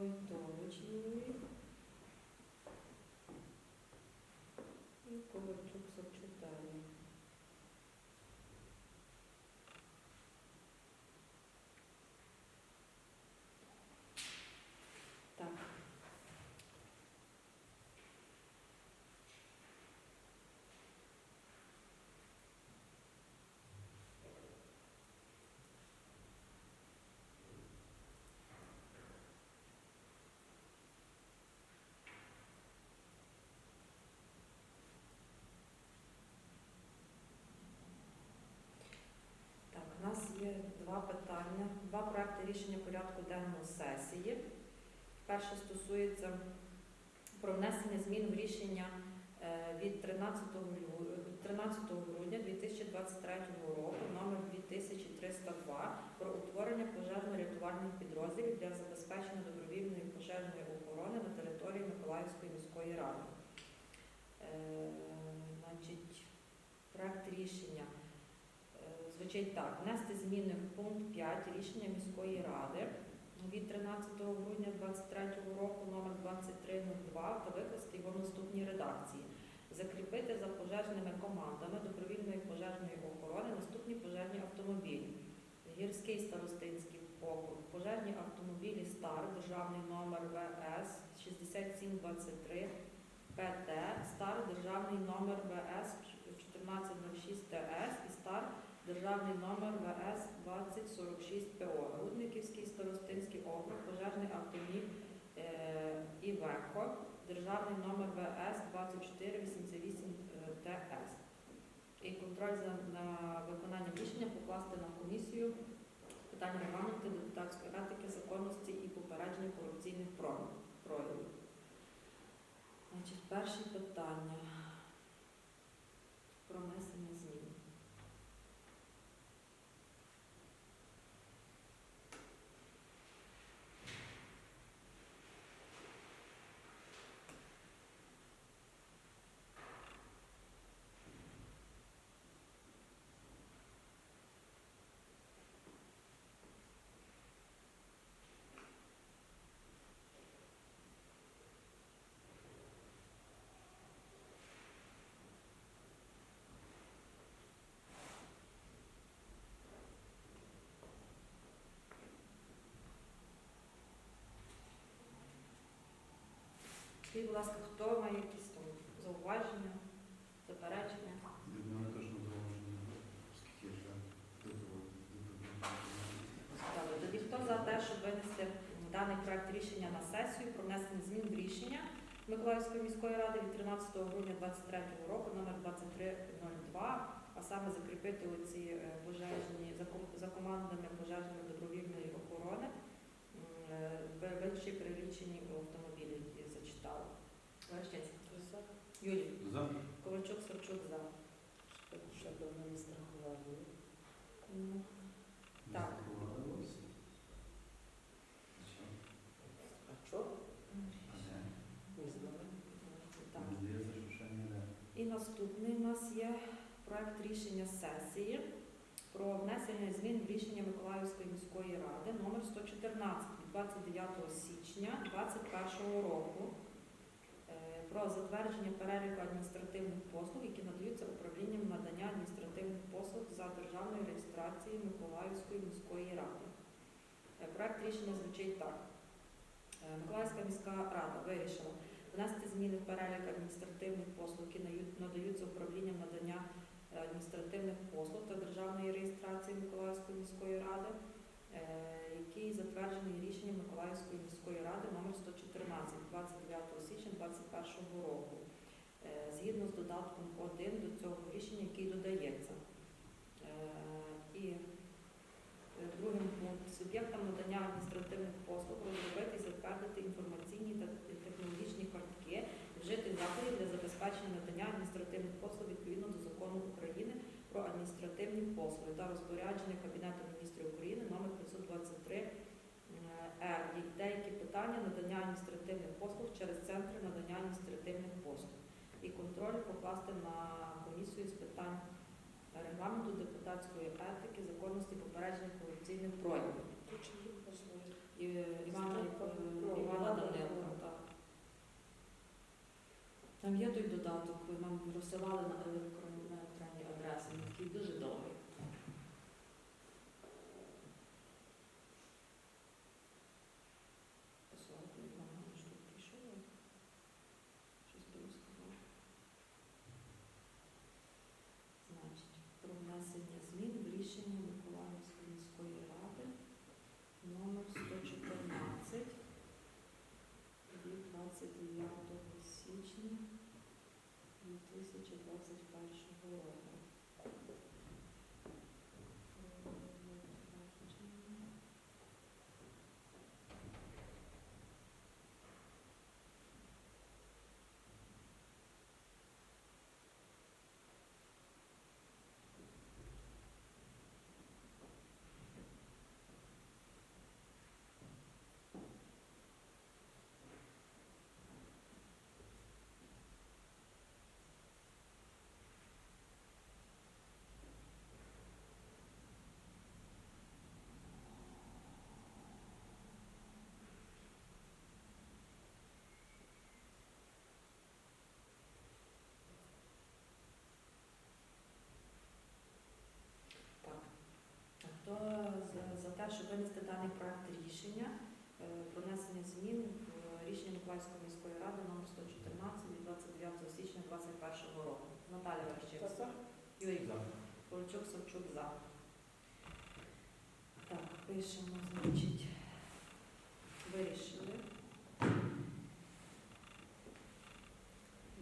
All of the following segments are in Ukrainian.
Войтович. І Ковальчук Савчук Дар'я. Так. Так, у нас є два питання, два проекти рішення порядку денного сесії. Перше стосується про внесення змін в рішення е, від 13, грудня 2023 року номер 2302 про утворення пожежно-рятувальних підрозділів для забезпечення добровільної пожежної охорони на території Миколаївської міської ради. Е, Значить, проект рішення звучить так: внести зміни в пункт 5 рішення міської ради від 13 грудня 2023 року номер 2302 та викласти його в наступній редакції. Закріпити за пожежними командами добровільної пожежної охорони наступні пожежні автомобілі. Гірський старостинський округ, пожежні автомобілі СТАР, державний номер ВС 6723 ПТ, СТАР, державний номер ВС 1406 ТС і СТАР, державний номер ВС 2046 ПО, Рудниківський старостинський округ, пожежний автомобіль е, Івеко, державний номер ВС 2488 ТС. І контроль за на виконанням рішення покласти на комісію з питань регламенту депутатської етики, законності і попередження корупційних проявів. Значить, перше питання про внесення змін. Скажіть, будь ласка, хто має якісь там зауваження, заперечення? Від мене теж не зауваження, оскільки я вже. Добре, тоді хто за те, щоб винести даний проект рішення на сесію про внесення змін в рішення Миколаївської міської ради від 13 грудня 2023 року номер 2302, а саме закріпити оці е, пожежні за командами пожежної добровільної охорони, е, вищі перелічені автомобілі, зачитала. Верещинська. За. Ковальчук, Савчук за. Щодо не страхування. Ну, Так. А. Так. І наступний у нас є проект рішення сесії про внесення змін в рішення Миколаївської міської ради номер 114 від 29 січня 2021 року про затвердження переліку адміністративних послуг, які надаються управлінням надання адміністративних послуг за державною реєстрацією Миколаївської міської ради. Е, Проект рішення звучить так. Е, Миколаївська міська рада вирішила внести зміни в перелік адміністративних послуг, які надаються управлінням надання е, адміністративних послуг та державної реєстрації Миколаївської міської ради, який затверджений рішенням Миколаївської міської ради номер 114 29 січня 2021 року. Е, Згідно з додатком 1 до цього рішення, який додається. Е, І е, другим пунктом суб'єктам надання адміністративних послуг розробити і затвердити інформаційні та технологічні картки, вжити заходів для забезпечення надання адміністративних послуг відповідно до закону України про адміністративні послуги та розпорядження Кабінету міністрів України номер 523 е, Р. Є Деякі питання надання адміністративних послуг через центри надання адміністративних послуг і контроль покласти на комісію з питань регламенту депутатської етики, законності попередження корупційних проявів. І е, Івана, е, так. Там є той додаток, нам розсилали на електронні на електронні адреси, він такий дуже довгий. Посилати Івана, що тут прийшов. Щось би розказав. Значить, про внесення змін в рішення Миколаївської міської ради номер 114 від 29 січня 2021 року. Так. Хто за, за те, щоб винести даний проект рішення е, про внесення змін в рішення Миколаївської міської ради номер 114 від 29 січня 2021 року. Наталя Верещевська. Юрій За. Ковальчук, Савчук за. Так, пишемо, значить, вирішили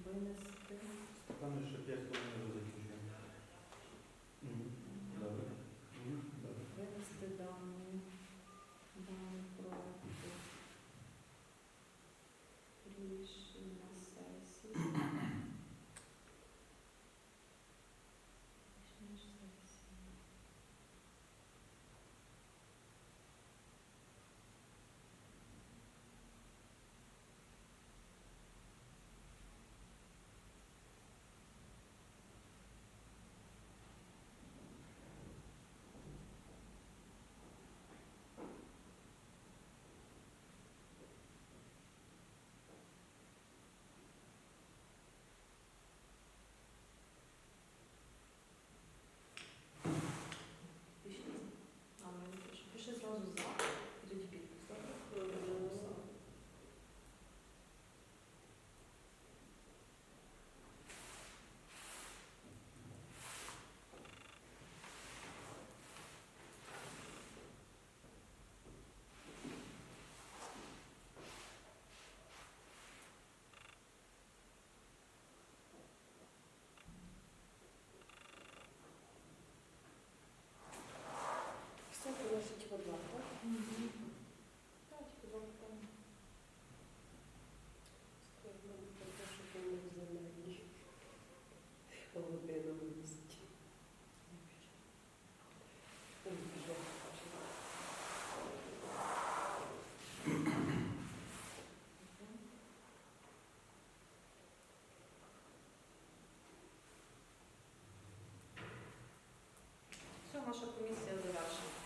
винести. Там ще 5 наша комісія завершена.